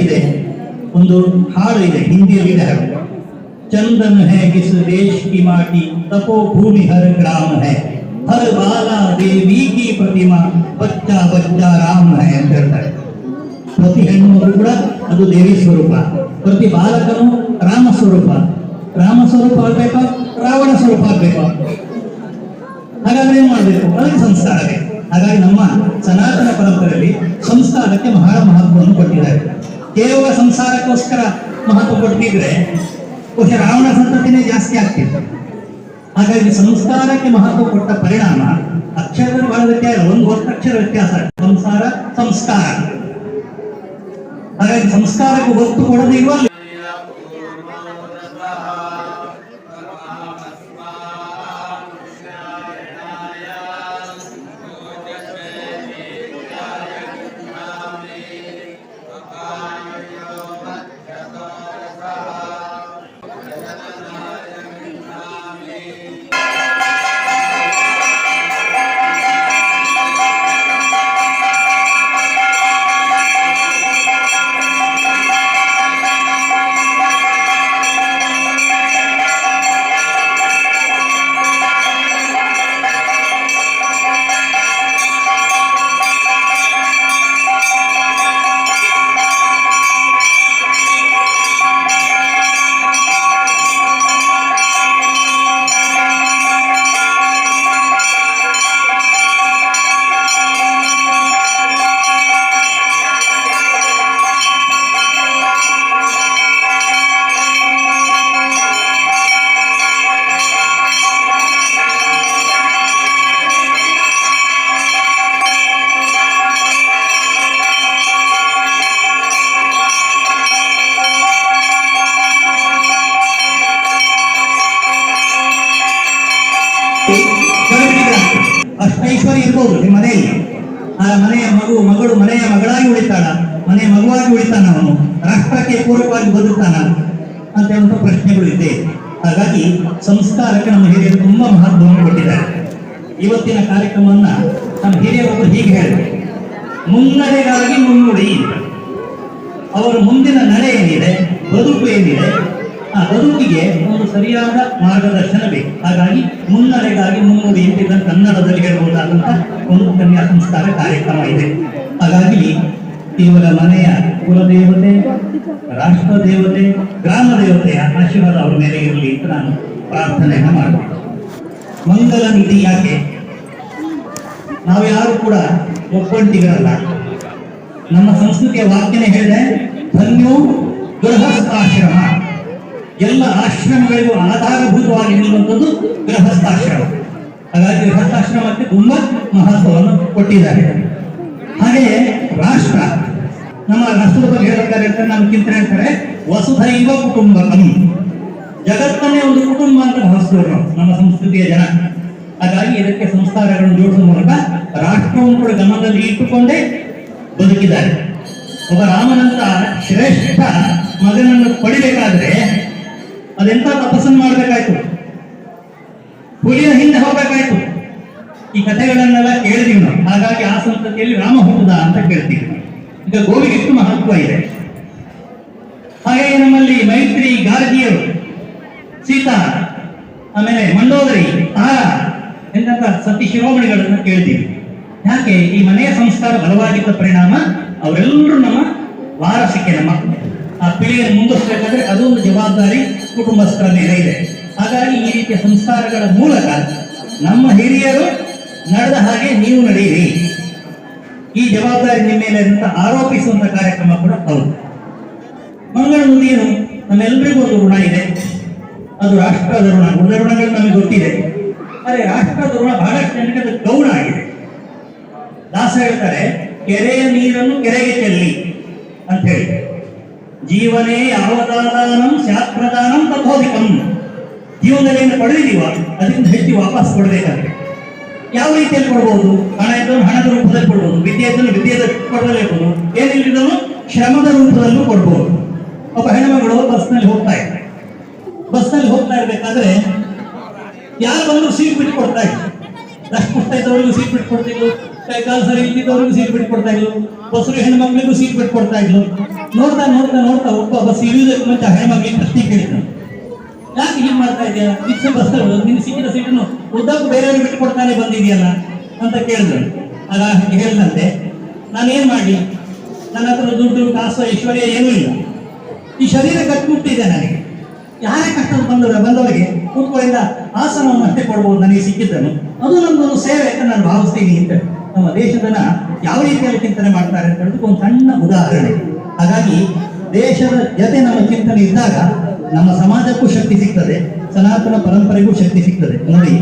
ಇದೆ. ಒಂದು ಹಾಡು ಇದೆ, ಹಿಂದಿಯಲ್ಲಿ ಇದೆ. ಚಂದನ ಹೈ, ಕಿಸ್ ದೇಶ್ ಕಿ ಮಾಟಿ, ತಪೋ ಭೂಮಿ ಹರ್ ಗ್ರಾಮ ಹೈ. ಹರ್ ಬಾಲಾ ದೇವಿ ಕಿ ಪ್ರತಿಮಾ, ಬಚ್ಚ ಬಚ್ಚ ರಾಮ ಹೈ ಅಂತ ಹೇಳ್ತಾರೆ. ಪ್ರತಿ ಹೆಣ್ಣು ಕೂಡ ಅದು ದೇವಿ ಸ್ವರೂಪ. ಪ್ರತಿ ಬಾಲಕನು ರಾಮ ಸ್ವರೂಪ. ರಾಮ ಸ್ವರೂಪ ಆಗ್ಬೇಕಾ? ರಾವಣ ಸ್ವರೂಪ ಆಗ್ಬೇಕು? ಹಾಗಾದ್ರೆ ಏನ್ ಮಾಡಬೇಕು? ಅದಕ್ಕೆ ಸಂಸ್ಕಾರ ಹಾಗಾಗಿ ನಮ್ಮ ಸನಾತನ ಪರಂಪರೆಯಲ್ಲಿ ಸಂಸ್ಕಾರಕ್ಕೆ ಬಹಳ ಮಹತ್ವವನ್ನು ಕೊಟ್ಟಿದ್ದಾರೆ. ಕೇವಲ ಸಂಸಾರಕ್ಕೋಸ್ಕರ ಮಹತ್ವ ಕೊಟ್ಟಿದ್ರೆ ಬಹುಶಃ ರಾವಣ ಸಂತತಿನೇ ಜಾಸ್ತಿ ಆಗ್ತಿತ್ತು ಹಾಗಾಗಿ ಸಂಸ್ಕಾರಕ್ಕೆ ಮಹತ್ವ ಕೊಟ್ಟ ಪರಿಣಾಮ ಅಕ್ಷರಗಳು ಬಹಳ ವ್ಯತ್ಯಾಸ, ಒಂದು ಅಕ್ಷರ ವ್ಯತ್ಯಾಸ, ಸಂಸಾರ, ಸಂಸ್ಕಾರ. ಹಾಗಾಗಿ ಸಂಸ್ಕಾರಕ್ಕೆ ಒತ್ತು ಕೊಡದೇ ಇರುವ ಅಷ್ಟೈಶ್ವರ್ಯ ಇರ್ಬೋದು, ನಿಮ್ಮ ಮನೆಯಲ್ಲಿ. ಆ ಮನೆಯ ಮಗು, ಮಗಳು ಮನೆಯ ಮಗಳಾಗಿ ಉಳಿತಾಳ. ಮನೆಯ ಮಗುವಾಗಿ ಉಳಿತಾನ ಅವನು. ರಾಷ್ಟ್ರಕ್ಕೆ ಪೂರಕವಾಗಿ ಬದುಕ್ತಾನ ಅಂತ ಒಂದು ಪ್ರಶ್ನೆಗಳು ಇದೆ. ಹಾಗಾಗಿ ಸಂಸ್ಕಾರಕ್ಕೆ ನಮ್ಮ ಹಿರಿಯರು ತುಂಬಾ ಮಹತ್ವವನ್ನು ಕೊಟ್ಟಿದ್ದಾರೆ. ಇವತ್ತಿನ ಕಾರ್ಯಕ್ರಮವನ್ನ ನಮ್ಮ ಹಿರಿಯರೊಬ್ಬರು ಹೀಗೆ ಹೇಳಿದ್ರು. ಮುನ್ನಡೆಗಾಗಿ ಮುನ್ನುಡಿ. ಅವರ ಮುಂದಿನ ನಡೆ ಏನಿದೆ, ಬದುಕು ಏನಿದೆ ಆ ಬದುಕಿಗೆ ಒಂದು ಸರಿಯಾದ ಮಾರ್ಗದರ್ಶನ ಬೇಕು. ಹಾಗಾಗಿ ಮುನ್ನಡೆಗಾಗಿ ಮುನ್ನೂರು ಎಂಟಿನ ಕನ್ನಡದಲ್ಲಿ ಹೇಳಬಹುದಾದಂತಹ ಒಂದು ಕನ್ಯಾ ಸಂಸ್ಕಾರ ಕಾರ್ಯಕ್ರಮ ಇದೆ. ಹಾಗಾಗಿ ಕೇವಲ ಮನೆಯ ಕುಲದೇವತೆ ರಾಷ್ಟ್ರ ದೇವತೆ ಗ್ರಾಮ ದೇವತೆಯ ಆಶೀರ್ವಾದ ಅವರ ಮೇಲೆ ಇರಲಿ ಅಂತ ನಾನು ಪ್ರಾರ್ಥನೆಯನ್ನು ಮಾಡಬೇಕು ಮಂಗಲ ನಿಧಿ ಯಾಕೆ? ನಾವು ಯಾರು ಕೂಡ ಒಬ್ಬಂಟಿಗರಲ್ಲ. ನಮ್ಮ ಸಂಸ್ಕೃತಿಯ ವಾಕ್ಯನೇ ಹೇಳಿದೆ, ಧನ್ಯೋ ಗೃಹಸ್ಥಾಶ್ರಮ ಎಲ್ಲ ಆಶ್ರಮಗಳಿಗೂ ಆಧಾರಭೂತವಾಗಿ ನಿಲ್ಲುವಂಥದ್ದು ಗೃಹಸ್ಥಾಶ್ರಮ. ಹಾಗಾಗಿ ಗೃಹಸ್ಥಾಶ್ರಮಕ್ಕೆ ತುಂಬಾ ಮಹತ್ವವನ್ನು ಕೊಟ್ಟಿದ್ದಾರೆ. ಹಾಗೆಯೇ ರಾಷ್ಟ್ರ. ನಮ್ಮ ರಾಷ್ಟ್ರದ ಬಗ್ಗೆ ಹೇಳ್ತಾರೆ ಅಂತ ನಮ್ಮ ಚಿಂತನೆ ಹೇಳ್ತಾರೆ ವಸುಧೈವ ಕುಟುಂಬಕಂ. ಜಗತ್ತನ್ನೇ ಒಂದು ಕುಟುಂಬ ಅಂತ ಭಾವಿಸ್ತೇವೆ ನಮ್ಮ ಸಂಸ್ಕೃತಿಯ ಜನ. ಹಾಗಾಗಿ ಇದಕ್ಕೆ ಸಂಸ್ಕಾರಗಳನ್ನು ಜೋಡಿಸುವ ಮೂಲಕ ರಾಷ್ಟ್ರವನ್ನು ಕೂಡ ಗಮನದಲ್ಲಿ ಇಟ್ಟುಕೊಂಡೇ ಬದುಕಿದ್ದಾರೆ. ಒಬ್ಬ ರಾಮನಂತ ಶ್ರೇಷ್ಠ ಮಗನನ್ನು ಪಡಿಬೇಕಾದ್ರೆ ಅದೆಂತ ತಪಸ್ಸನ್ನು ಮಾಡಬೇಕಾಯ್ತು? ಹುಲಿಯ ಹಿಂದೆ ಹೋಗಬೇಕಾಯ್ತು. ಈ ಕಥೆಗಳನ್ನೆಲ್ಲ ಕೇಳಿದೀವಿ ನಾವು. ಹಾಗಾಗಿ ಆ ಸಂತತಿಯಲ್ಲಿ ರಾಮ ಹುಟ್ಟದ ಅಂತ ಕೇಳ್ತೀವಿ. ಈಗ ಗೋವಿಗೆ ಎಷ್ಟು ಮಹತ್ವ ಇದೆ? ಹಾಗೆ ನಮ್ಮಲ್ಲಿ ಮೈತ್ರಿ, ಗಾರ್ಗಿಯರು, ಸೀತಾ, ಆಮೇಲೆ ಮಂಡೋದರಿ ಆ ಎಂತ ಸತಿ ಶಿರೋಮಣಿಗಳನ್ನು ಕೇಳ್ತೀವಿ. ಯಾಕೆ? ಈ ಮನೆಯ ಸಂಸ್ಕಾರ ಬಲವಾಗಿದ್ದ ಪರಿಣಾಮ ಅವರೆಲ್ಲರೂ ನಮ್ಮ ವಾರಸಿಕೆ ನಮ್ಮ ಆ ಪೀಳಿಗೆ ಮುಂದುವರಿಸಬೇಕಾದ್ರೆ ಅದೊಂದು ಜವಾಬ್ದಾರಿ ಕುಟುಂಬಸ್ಥರ ಮೇಲೆ ಇದೆ. ಹಾಗಾಗಿ ಈ ರೀತಿಯ ಸಂಸ್ಕಾರಗಳ ಮೂಲಕ ನಮ್ಮ ಹಿರಿಯರು ನಡೆದ ಹಾಗೆ ನೀವು ನಡೆಯಿರಿ. ಈ ಜವಾಬ್ದಾರಿ ನಿಮ್ಮ ಮೇಲೆ ಅಂತ ಆರೋಪಿಸುವಂತ ಕಾರ್ಯಕ್ರಮ ಕೂಡ ಹೌದು. ಮಂಗಳ ಮುಂದಿನ ನಮ್ಮೆಲ್ಲರಿಗೂ ಒಂದು ಋಣ ಇದೆ. ಅದು ರಾಷ್ಟ್ರದ ಋಣ. ಗುಣ ಋಣಗಳು ನಮಗೆ ಗೊತ್ತಿದೆ. ಆದರೆ ರಾಷ್ಟ್ರದ ಋಣ ಬಹಳಷ್ಟು ಜನಕ್ಕೆ ಅದು ಗೌಣ ಆಗಿದೆ. ದಾಸ ಹೇಳ್ತಾರೆ, ಕೆರೆಯ ನೀರನ್ನು ಕೆರೆಗೆ ಚೆಲ್ಲಿ ಅಂತ ಹೇಳಿ. ಜೀವನೇ ಯಾವದಾದಾನಂ ಸ್ಯಾತ್ಪ್ರದಾನಂ ತಥೋಧಿಕಂ. ಜೀವನದಲ್ಲಿ ಏನು ಪಡೆದಿದೀವ ಅದರಿಂದ ಹೆಚ್ಚು ವಾಪಸ್ ಕೊಡಬೇಕಾದ್ರೆ. ಯಾವ ರೀತಿಯಲ್ಲಿ ಕೊಡ್ಬೋದು? ಹಣ ಇದ್ದರೂ ಹಣದ ರೂಪದಲ್ಲಿ ಕೊಡ್ಬೋದು, ವಿದ್ಯೆ ಇದ್ದರೂ ವಿದ್ಯೆಯ ಕೊಡಬೇಕು ಇರ್ಬೋದು. ಶ್ರಮದ ರೂಪದಲ್ಲೂ ಕೊಡ್ಬೋದು. ಒಬ್ಬ ಹೆಣ್ಮಗಳು ಬಸ್ನಲ್ಲಿ ಹೋಗ್ತಾ ಇದ್ದಾರೆ ಬಸ್ನಲ್ಲಿ ಹೋಗ್ತಾ ಇರಬೇಕಾದ್ರೆ ಯಾರು ಬಂದ್ರು ಸೀಟ್ ಬಿಟ್ಟು ಕೊಡ್ತಾ ಇದ್ದಾರೆ ದಷ್ಟು ಕೊಡ್ತಾ ಇದ್ದವರಿಗೂ ಸೀಟ್ ಬಿಟ್ಟು ಕೊಡ್ತಿದ್ರು ಕೈ ಕಾಲು ಸರಿ ಸೀಟ್ ಬಿಟ್ಟು ಕೊಡ್ತಾ ಇದ್ರು ಬಸ್ರು ಹೆಣ್ಮಕ್ಳಿಗೂ ಸೀಟ್ ಬಿಟ್ಟು ಕೊಡ್ತಾ ಇದ್ರು ನೋಡ್ತಾ ನೋಡ್ತಾ ನೋಡ್ತಾ ಒಬ್ಬ ಬಸ್ ಇಳಿಯೋದಕ್ಕೆ ಮುಂಚೆ ಹೆಣ್ಮಕ್ಳಿಗೆ ಪ್ರಶ್ನೆ ಕೇಳಿದ್ರು ಯಾಕೆ ಹೀಗೆ ಮಾಡ್ತಾ ಇದೆಯಾ? ಫಿಕ್ಸ್ ಬಸ್ ನಿನ್ನ ಸಿಕ್ಕಿದ ಸೀಟನ್ನು ಉದ್ದಕ್ಕೂ ಬೇರೆಯವ್ರಿಗೆ ಬಿಟ್ಟು ಕೊಡ್ತಾನೆ ಬಂದಿದೆಯಲ್ಲ ಅಂತ ಕೇಳಿದ್ರು. ಆಗ ಹೇಳಿದಂತೆ, ನಾನೇನ್ ಮಾಡಿ ನನ್ನ ಹತ್ರ ದುಡ್ಡು, ಕಾಸು, ಐಶ್ವರ್ಯ ಏನೂ ಇಲ್ಲ. ಈ ಶರೀರ ಕಟ್ಬಿಟ್ಟಿದೆ ನನಗೆ. ಯಾರೇ ಕಷ್ಟ ಬಂದವ ಬಂದವರಿಗೆ ಕೂತ್ಕೊಳ್ಳಿಂದ ಆಸನವನ್ನು ಅಷ್ಟೇ ಕೊಡ್ಬೋದು ನನಗೆ ಸಿಕ್ಕಿದ್ದನು ಅದು ನಮ್ಮದೊಂದು ಸೇವೆ ಅಂತ ನಾನು ಭಾವಿಸ್ತೀನಿ, ಅಂತ ನಮ್ಮ ದೇಶದನ್ನ ಯಾವ ರೀತಿಯಲ್ಲಿ ಚಿಂತನೆ ಮಾಡ್ತಾರೆ ಅಂತ ಹೇಳೋದಕ್ಕೆ ಒಂದು ಸಣ್ಣ ಉದಾಹರಣೆ. ಹಾಗಾಗಿ ದೇಶದ ಜೊತೆ ನಮ್ಮ ಚಿಂತನೆ ಇದ್ದಾಗ ನಮ್ಮ ಸಮಾಜಕ್ಕೂ ಶಕ್ತಿ ಸಿಗ್ತದೆ, ಸನಾತನ ಪರಂಪರೆಗೂ ಶಕ್ತಿ ಸಿಗ್ತದೆ. ನೋಡಿ.